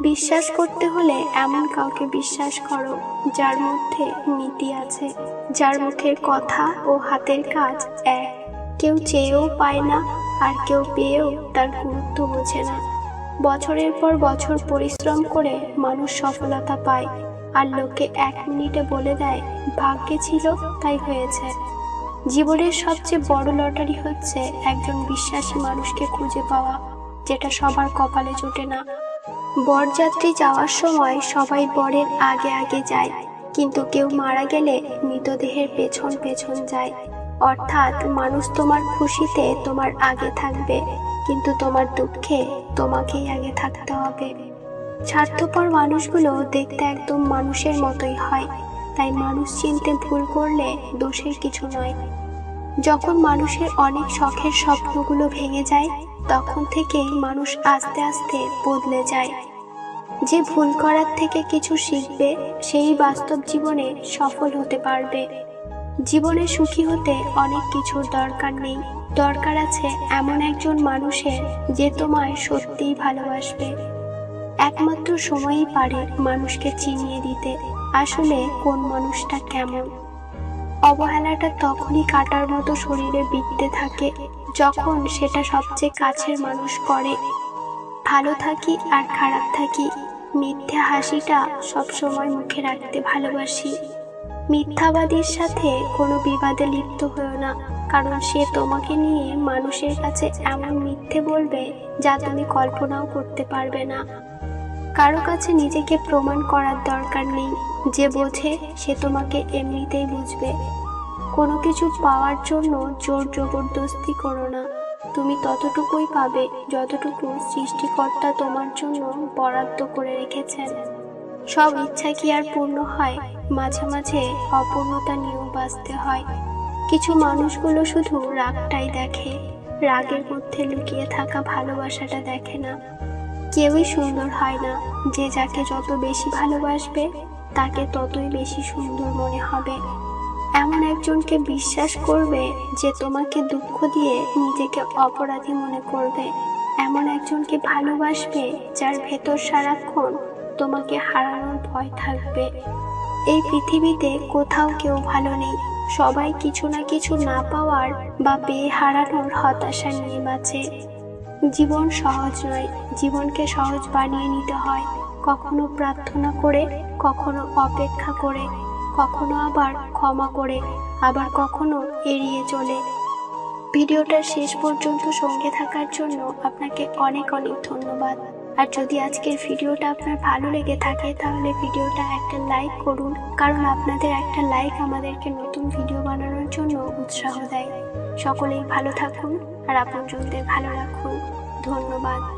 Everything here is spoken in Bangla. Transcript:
বিশ্বাস করতে হলে এমন কাউকে বিশ্বাস করো, যার মধ্যে নীতি আছে, যার মুখের কথা ও হাতের কাজ এক। কেউ চেয়েও পায় না, আর কেউ পেয়েও তার গুরুত্ব বোঝে না। বছরের পর বছর পরিশ্রম করে মানুষ সফলতা পায়, আর লোকে এক মিনিটে বলে দেয়, ভাগ্যে ছিল, তাই হয়েছে। জীবনের সবচেয়ে বড় লটারি হচ্ছে একজন বিশ্বাসী মানুষকে খুঁজে পাওয়া, যেটা সবার কপালে জোটে না। বরযাত্রী যাওয়ার সময় সবাই বরের আগে আগে যায়, কিন্তু কেউ মারা গেলে মৃতদেহের পেছন পেছন যায়। অর্থাৎ মানুষ তোমার খুশিতে তোমার আগে থাকবে, কিন্তু তোমার দুঃখে তোমাকেই আগে থাকতে হবে। স্বার্থপর মানুষগুলো দেখতে একদম মানুষের মতোই হয়, তাই মানুষ চিনতে ভুল করলে দোষের কিছু নয়। যখন মানুষের অনেক শখের স্বপ্নগুলো ভেঙে যায়, তখন থেকেই মানুষ আস্তে আস্তে বদলে যায়। যে ভুল করার থেকে কিছু শিখবে, সেই বাস্তব জীবনে সফল হতে পারবে। জীবনে সুখী হতে অনেক কিছুর দরকার নেই। দরকার আছে এমন একজন মানুষের যে তোমায় সত্যিই ভালোবাসবে। একমাত্র সময়ই পারে মানুষকে চিনিয়ে দিতে। আসলে কোন মানুষটা কেমন? অবহেলাটা তখনই কাটার মতো শরীরে বিঁধতে থাকে, যখন সেটা সবচেয়ে কাছের মানুষ করে। ভালো থাকি আর খারাপ থাকি মিথ্যা হাসিটা সবসময় মুখে রাখতে ভালোবাসি। মিথ্যাবাদীর সাথে কোনো বিবাদে লিপ্ত হয়েও না, কারণ সে তোমাকে নিয়ে মানুষের কাছে এমন মিথ্যে বলবে যা তুমি কল্পনাও করতে পারবে না। কারও কাছে নিজেকে প্রমাণ করার দরকার নেই, যে বোঝে সে তোমাকে এমনিতেই বুঝবে। কোনো কিছু পাওয়ার জন্য জোর জবরদস্তি করো না। তুমি ততটুকুই পাবে যতটুকু সৃষ্টিকর্তা তোমার জন্য বরাদ্দ করে রেখেছেন। সব ইচ্ছা কি আর পূর্ণ হয়? মাঝে মাঝে অপূর্ণতা নিয়েও বাঁচতে হয়। কিছু মানুষগুলো শুধু রাগটাই দেখে। রাগের মধ্যে লুকিয়ে থাকা ভালোবাসাটা দেখে না। কেউই সুন্দর হয় না। যে যাকে যত বেশি ভালোবাসবে, তাকে ততই বেশি সুন্দর মনে হবে। এমন একজনকে বিশ্বাস করবে যে তোমাকে দুঃখ দিয়ে নিজেকে অপরাধী মনে করবে। এমন একজনকে ভালোবাসবে যার ভেতর সারাক্ষণ তোমাকে হারানোর ভয় থাকবে। এই পৃথিবীতে কোথাও কেউ ভালো নেই। সবাই কিছু না কিছু না পাওয়ার বা পেয়ে হারানোর হতাশা নিয়ে বাঁচে জীবন সহজ নয়। জীবনকে সহজ বানিয়ে নিতে হয়। কখনো প্রার্থনা করে, কখনো অপেক্ষা করে। কখনো আবার ক্ষমা করে, আবার কখনো এড়িয়ে চলে। ভিডিওটার শেষ পর্যন্ত সঙ্গে থাকার জন্য আপনাকে অনেক অনেক ধন্যবাদ। আর যদি আজকের ভিডিওটা আপনার ভালো লেগে থাকে, তাহলে ভিডিওটা একটা লাইক করুন, কারণ আপনাদের একটা লাইক আমাদেরকে নতুন ভিডিও বানানোর জন্য উৎসাহ দেয়। সকলেই ভালো থাকুন আর আপনজনদের ভালো রাখুন। ধন্যবাদ।